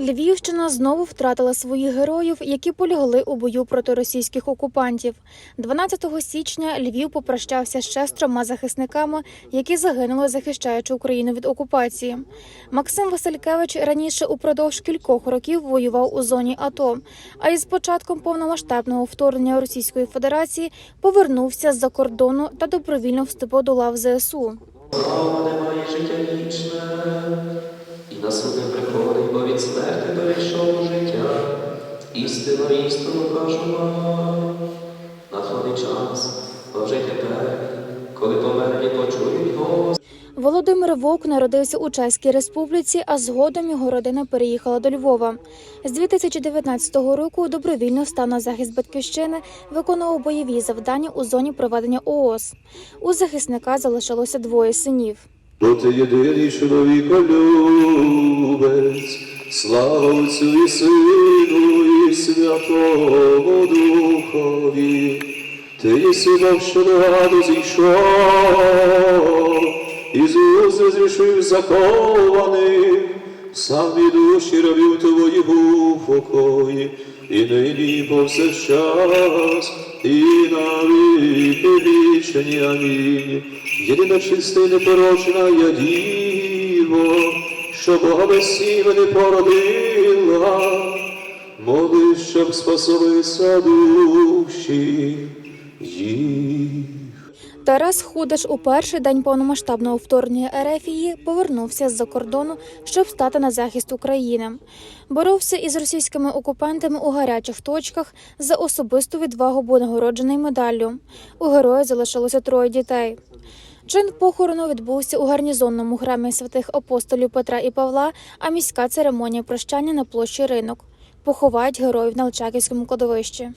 Львівщина знову втратила своїх героїв, які полягли у бою проти російських окупантів. 12 січня Львів попрощався ще з трьома захисниками, які загинули, захищаючи Україну від окупації. Максим Василькевич раніше упродовж кількох років воював у зоні АТО, а із початком повномасштабного вторгнення Російської Федерації повернувся з-за кордону та добровільно вступив до лав ЗСУ. Слава немає життя вічне, і на суди приходить, від смерти перейшов у життя. Істинно, істину кажу вам, надходить час, а вже тепер, коли померлі почують голос. Володимир Вовк народився у Чеській Республіці, а згодом його родина переїхала до Львова. З 2019 року добровільно став на захист батьківщини, виконував бойові завдання у зоні проведення ООС. У захисника залишилося двоє синів. Бо ти єдиний чоловіколюбець, слава Отцю і Сину і Святому Духові. Ти до раду зійшов, Ісус зрішив закованих, сам від душі робив твої у покої, і нині повсякчас, і на віки вічні. Амінь. Єдина чиста і непорочна я діво, що Бога не породила, моли, щоб спасалися душі їх. Тарас Худаш у перший день повномасштабного вторгнення Ерефії повернувся з-за кордону, щоб стати на захист України. Боровся із російськими окупантами у гарячих точках за особисту відвагу був нагороджений медаллю. У героя залишилося троє дітей. Чин похорону відбувся у гарнізонному храмі святих апостолів Петра і Павла, а міська церемонія прощання на площі ринок. Поховають героїв на Лчаківському кладовищі.